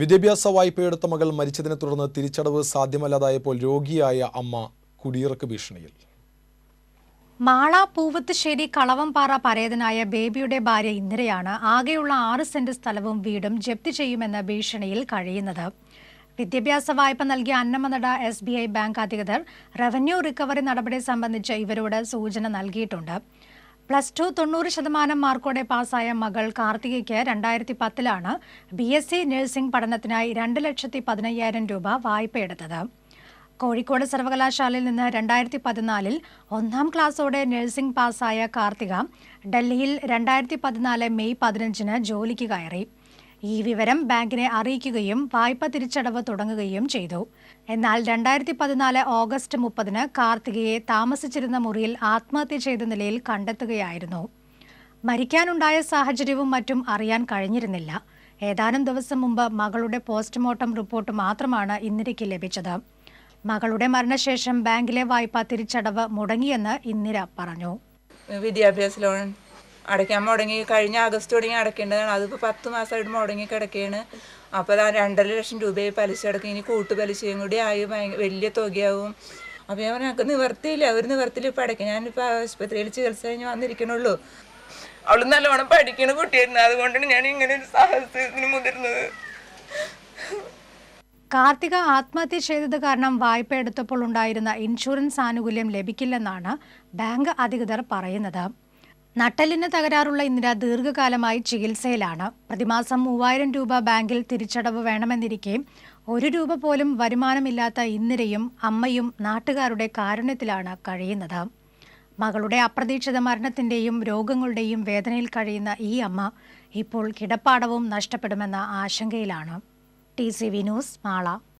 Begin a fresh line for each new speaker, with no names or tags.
വിദ്യാഭ്യാസ വായ്പയെടുത്ത മകൾ മരിച്ചതിനെ തുടർന്ന് തിരിച്ചടവ് സാധ്യമല്ലാതായപ്പോൾ രോഗിയായ അമ്മ കുടിയിറക്ക് ഭീഷണിയിൽ.
മാള പൂവത്തുശ്ശേരി കളവംപാറ പരേതനായ ബേബിയുടെ ഭാര്യ ഇന്ദിരയാണ് ആകെയുള്ള ആറ് സെന്റ് സ്ഥലവും വീടും ജപ്തി ചെയ്യുമെന്ന ഭീഷണിയിൽ കഴിയുന്നത്. വിദ്യാഭ്യാസ വായ്പ നൽകിയ Annamanada S B I bank അധികൃതർ റവന്യൂ റിക്കവറി നടപടി സംബന്ധിച്ച് ഇവരോട് സൂചന നൽകിയിട്ടുണ്ട്. പ്ലസ് ടു തൊണ്ണൂറ് ശതമാനം മാർക്കോടെ പാസ്സായ മകൾ കാർത്തികയ്ക്ക് രണ്ടായിരത്തി പത്തിലാണ് ബി എസ് സി നഴ്സിംഗ് പഠനത്തിനായി രണ്ട് ലക്ഷത്തി പതിനയ്യായിരം രൂപ വായ്പയെടുത്തത് കോഴിക്കോട് സർവകലാശാലയിൽ നിന്ന് രണ്ടായിരത്തി പതിനാലിൽ ഒന്നാം ക്ലാസ്സോടെ നഴ്സിംഗ് പാസ്സായ കാർത്തിക ഡൽഹിയിൽ രണ്ടായിരത്തി പതിനാല് മെയ് പതിനഞ്ചിന് ജോലിക്ക് കയറി. ഈ വിവരം ബാങ്കിനെ അറിയിക്കുകയും വായ്പ തിരിച്ചടവ് തുടങ്ങുകയും ചെയ്തു. എന്നാൽ രണ്ടായിരത്തി പതിനാല് ഓഗസ്റ്റ് മുപ്പതിന് കാർത്തികയെ താമസിച്ചിരുന്ന മുറിയിൽ ആത്മഹത്യ ചെയ്ത നിലയിൽ കണ്ടെത്തുകയായിരുന്നു. മരിക്കാനുണ്ടായ സാഹചര്യവും മറ്റും അറിയാൻ കഴിഞ്ഞിരുന്നില്ല. ഏതാനും ദിവസം മുമ്പ് മകളുടെ പോസ്റ്റ്മോർട്ടം റിപ്പോർട്ട് മാത്രമാണ് ഇന്ദിരയ്ക്ക് ലഭിച്ചത്. മകളുടെ മരണശേഷം ബാങ്കിലെ വായ്പ തിരിച്ചടവ് മുടങ്ങിയെന്ന് ഇന്ദിര പറഞ്ഞു.
വിദ്യാഭ്യാസ ലോൺ അടയ്ക്കാൻ മുടങ്ങി കഴിഞ്ഞ ആഗസ്റ്റ് തുടങ്ങി അടയ്ക്കേണ്ടതാണ്. അതിപ്പോൾ പത്ത് മാസമായിട്ട് മുടങ്ങി കിടക്കുകയാണ് അപ്പോൾ അത് രണ്ടര ലക്ഷം രൂപയെ പലിശ അടക്കും. ഇനി കൂട്ടു പലിശയും കൂടി ആയി ഭയങ്കര വലിയ തുകയാവും. അപ്പോൾ ഞാൻ പറഞ്ഞു ഞങ്ങൾക്ക് നിവർത്തിയില്ല. ഒരു നിവർത്തിയിൽ ഇപ്പോൾ അടയ്ക്കും ഞാനിപ്പോൾ ആശുപത്രിയിൽ ചികിത്സ കഴിഞ്ഞ് വന്നിരിക്കണുള്ളൂ. അവൾ നല്ലോണം പഠിക്കണ കുട്ടിയായിരുന്നു. അതുകൊണ്ടാണ് ഞാൻ ഇങ്ങനെ ഒരു സാഹസത്തിന് മുതിർന്നത്.
കാർത്തിക ആത്മഹത്യ ചെയ്തത് കാരണം വായ്പ എടുത്തപ്പോൾ ഉണ്ടായിരുന്ന ഇൻഷുറൻസ് ആനുകൂല്യം ലഭിക്കില്ലെന്നാണ് ബാങ്ക് അധികൃതർ പറയുന്നത്. നട്ടലിന് തകരാറുള്ള ഇന്ദിര ദീർഘകാലമായി ചികിത്സയിലാണ്. പ്രതിമാസം മൂവായിരം രൂപ ബാങ്കിൽ തിരിച്ചടവ് വേണമെന്നിരിക്കെ ഒരു രൂപ പോലും വരുമാനമില്ലാത്ത ഇന്ദിരയും അമ്മയും നാട്ടുകാരുടെ കാരുണ്യത്തിലാണ് കഴിയുന്നത്. മകളുടെ അപ്രതീക്ഷിത മരണത്തിന്റെയും രോഗങ്ങളുടെയും വേദനയിൽ കഴിയുന്ന ഈ അമ്മ ഇപ്പോൾ കിടപ്പാടവും നഷ്ടപ്പെടുമെന്ന ആശങ്കയിലാണ്. T C V news Mala.